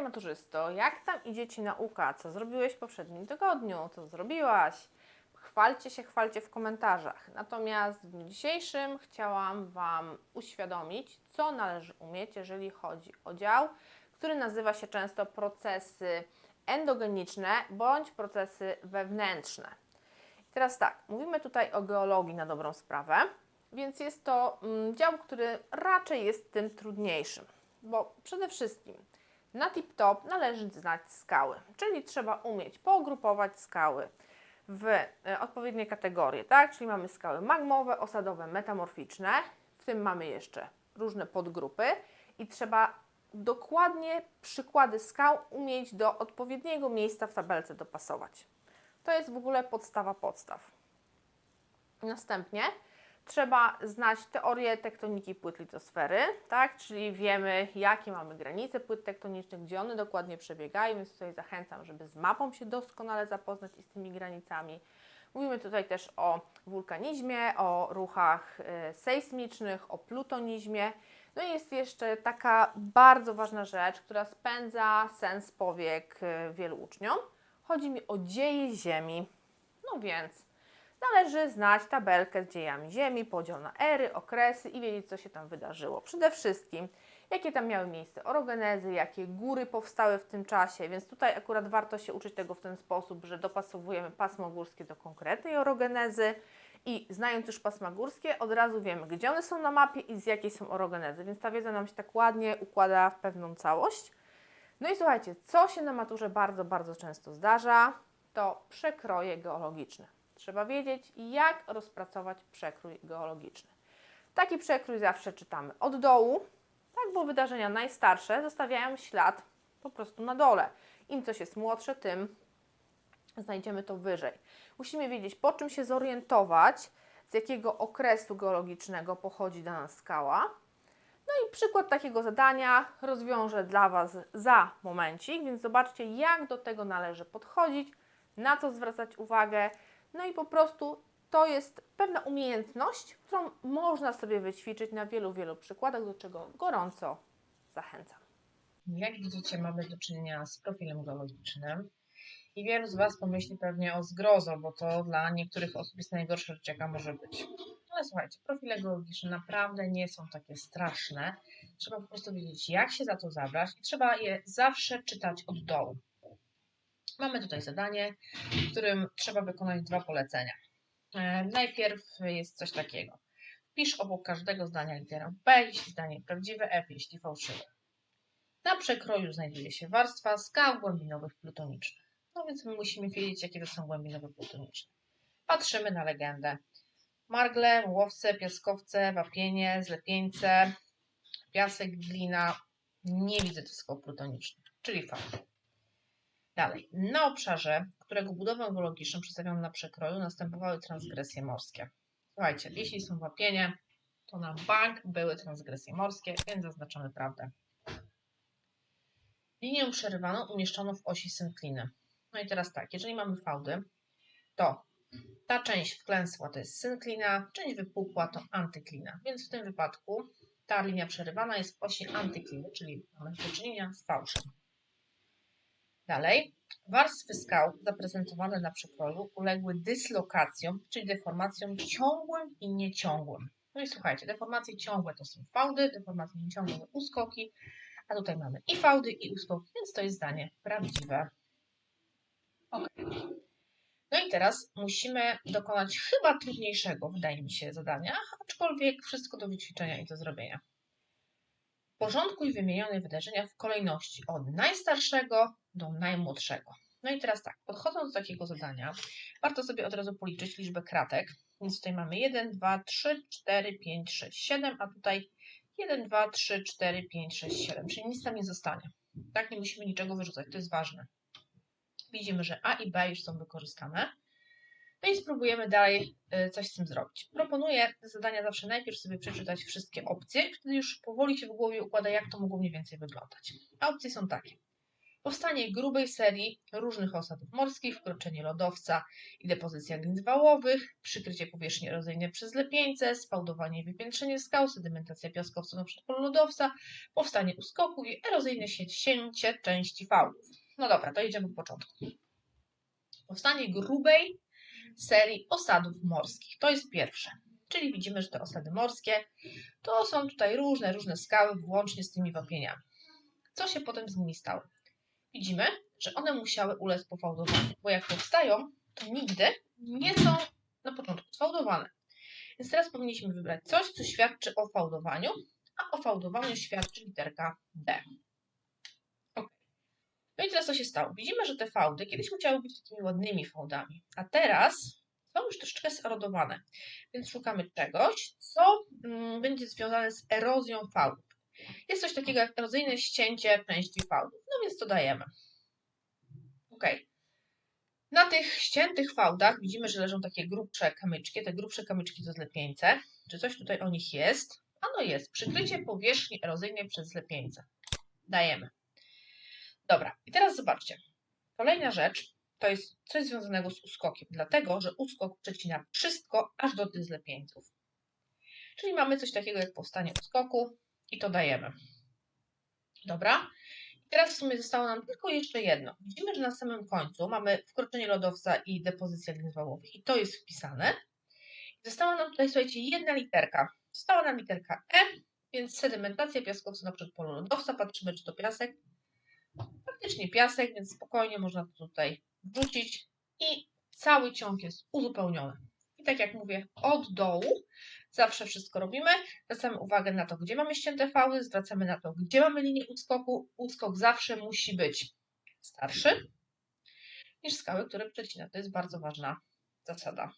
Maturzysto, jak tam idzie Ci nauka? Co zrobiłeś w poprzednim tygodniu? Co zrobiłaś? Chwalcie się, chwalcie w komentarzach. Natomiast w dzisiejszym chciałam Wam uświadomić, co należy umieć, jeżeli chodzi o dział, który nazywa się często procesy endogeniczne bądź procesy wewnętrzne. Teraz tak, mówimy tutaj o geologii na dobrą sprawę, więc jest to mm, dział, który raczej jest tym trudniejszym, bo przede wszystkim na tip-top należy znać skały, czyli trzeba umieć pogrupować skały w e, odpowiednie kategorie, tak? Czyli mamy skały magmowe, osadowe, metamorficzne, w tym mamy jeszcze różne podgrupy i trzeba dokładnie przykłady skał umieć do odpowiedniego miejsca w tabelce dopasować. To jest w ogóle podstawa podstaw. Następnie trzeba znać teorię tektoniki płyt litosfery, tak? czyli wiemy, jakie mamy granice płyt tektonicznych, gdzie one dokładnie przebiegają, więc tutaj zachęcam, żeby z mapą się doskonale zapoznać i z tymi granicami. Mówimy tutaj też o wulkanizmie, o ruchach e, sejsmicznych, o plutonizmie. No i jest jeszcze taka bardzo ważna rzecz, która spędza sens powiek e, wielu uczniom. Chodzi mi o dzieje Ziemi. No więc należy znać tabelkę z dziejami Ziemi, podział na ery, okresy i wiedzieć, co się tam wydarzyło. Przede wszystkim, jakie tam miały miejsce orogenezy, jakie góry powstały w tym czasie, więc tutaj akurat warto się uczyć tego w ten sposób, że dopasowujemy pasmo górskie do konkretnej orogenezy i znając już pasma górskie, od razu wiemy, gdzie one są na mapie i z jakiej są orogenezy, więc ta wiedza nam się tak ładnie układa w pewną całość. No i słuchajcie, co się na maturze bardzo, bardzo często zdarza, to przekroje geologiczne. Trzeba wiedzieć, jak rozpracować przekrój geologiczny. Taki przekrój zawsze czytamy od dołu, tak, bo wydarzenia najstarsze zostawiają ślad po prostu na dole. Im coś jest młodsze, tym znajdziemy to wyżej. Musimy wiedzieć, po czym się zorientować, z jakiego okresu geologicznego pochodzi dana skała. No i przykład takiego zadania rozwiążę dla Was za momencik, więc zobaczcie, jak do tego należy podchodzić, na co zwracać uwagę. No i po prostu to jest pewna umiejętność, którą można sobie wyćwiczyć na wielu, wielu przykładach, do czego gorąco zachęcam. Jak widzicie, mamy do czynienia z profilem geologicznym. I wielu z Was pomyśli pewnie o zgrozo, bo to dla niektórych osób jest najgorsza rzecz, jaka może być. Ale słuchajcie, profile geologiczne naprawdę nie są takie straszne. Trzeba po prostu wiedzieć, jak się za to zabrać i trzeba je zawsze czytać od dołu. Mamy tutaj zadanie, w którym trzeba wykonać dwa polecenia. E, Najpierw jest coś takiego. Pisz obok każdego zdania literę P, jeśli zdanie prawdziwe, F, jeśli fałszywe. Na przekroju znajduje się warstwa skał głębinowych plutonicznych. No więc my musimy wiedzieć, jakie to są głębinowe plutoniczne. Patrzymy na legendę. Margle, mułowce, piaskowce, wapienie, zlepieńce, piasek, glina. Nie widzę skał plutonicznych, czyli fałsz. Dalej. Na obszarze, którego budowę geologiczną przedstawiono na przekroju, następowały transgresje morskie. Słuchajcie, jeśli są wapienie, to na bank były transgresje morskie, więc zaznaczamy prawdę. Linię przerywaną umieszczono w osi synkliny. No i teraz tak, jeżeli mamy fałdy, to ta część wklęsła to jest synklina, część wypukła to antyklina, więc w tym wypadku ta linia przerywana jest w osi antykliny, czyli mamy do czynienia z fałszem. Dalej, warstwy skał zaprezentowane na przekroju uległy dyslokacjom, czyli deformacjom ciągłym i nieciągłym. No i słuchajcie, deformacje ciągłe to są fałdy, deformacje nieciągłe to uskoki, a tutaj mamy i fałdy, i uskoki, więc to jest zdanie prawdziwe. Ok. No i teraz musimy dokonać chyba trudniejszego, wydaje mi się, zadania, aczkolwiek wszystko do wyćwiczenia i do zrobienia. Porządkuj wymienione wydarzenia w kolejności od najstarszego do najmłodszego. No i teraz tak, podchodząc do takiego zadania, warto sobie od razu policzyć liczbę kratek. Więc tutaj mamy 1, 2, 3, 4, 5, 6, 7, a tutaj 1, 2, 3, 4, 5, 6, 7, czyli nic tam nie zostanie. Tak, nie musimy niczego wyrzucać, to jest ważne. Widzimy, że A i B już są wykorzystane. No i spróbujemy dalej y, coś z tym zrobić. Proponuję zadania zawsze najpierw sobie przeczytać wszystkie opcje, wtedy już powoli się w głowie układa, jak to mogło mniej więcej wyglądać. A opcje są takie. Powstanie grubej serii różnych osadów morskich, wkroczenie lodowca i depozycja glin wałowych, przykrycie powierzchni erozyjnej przez lepieńce, spałdowanie i wypiętrzenie skał, sedymentacja piaskowca na przedpolu lodowca, powstanie uskoku i erozyjne sięcie części fałdów. No dobra, to idziemy od początku. Powstanie grubej serii osadów morskich. To jest pierwsze. Czyli widzimy, że te osady morskie to są tutaj różne, różne skały, włącznie z tymi wapieniami. Co się potem z nimi stało? Widzimy, że one musiały ulec pofałdowaniu, bo jak powstają, to nigdy nie są na początku sfałdowane. Więc teraz powinniśmy wybrać coś, co świadczy o fałdowaniu, a o fałdowaniu świadczy literka D. No i teraz co się stało? Widzimy, że te fałdy kiedyś musiały być takimi ładnymi fałdami, a teraz są już troszeczkę zerodowane. Więc szukamy czegoś, co mm, będzie związane z erozją fałdów. Jest coś takiego jak erozyjne ścięcie części fałdów. No więc to dajemy. Ok. Na tych ściętych fałdach widzimy, że leżą takie grubsze kamyczki. Te grubsze kamyczki to zlepieńce. Czy coś tutaj o nich jest? Ano jest. Przykrycie powierzchni erozyjnej przez zlepieńce. Dajemy. Dobra. I teraz zobaczcie. Kolejna rzecz to jest coś związanego z uskokiem, dlatego że uskok przecina wszystko aż do tych zlepieńców. Czyli mamy coś takiego jak powstanie uskoku i to dajemy. Dobra. I teraz w sumie zostało nam tylko jeszcze jedno. Widzimy, że na samym końcu mamy wkroczenie lodowca i depozycja glin wałowych i to jest wpisane. Została nam tutaj, słuchajcie, jedna literka. Została nam literka E, więc sedymentacja piaskowca na przedpolu lodowca. Patrzymy, czy to piasek. Faktycznie piasek, więc spokojnie można to tutaj wrzucić i cały ciąg jest uzupełniony. I tak jak mówię, od dołu zawsze wszystko robimy. Zwracamy uwagę na to, gdzie mamy ścięte fauły, zwracamy na to, gdzie mamy linię uskoku. Uskok zawsze musi być starszy niż skały, które przecina. To jest bardzo ważna zasada.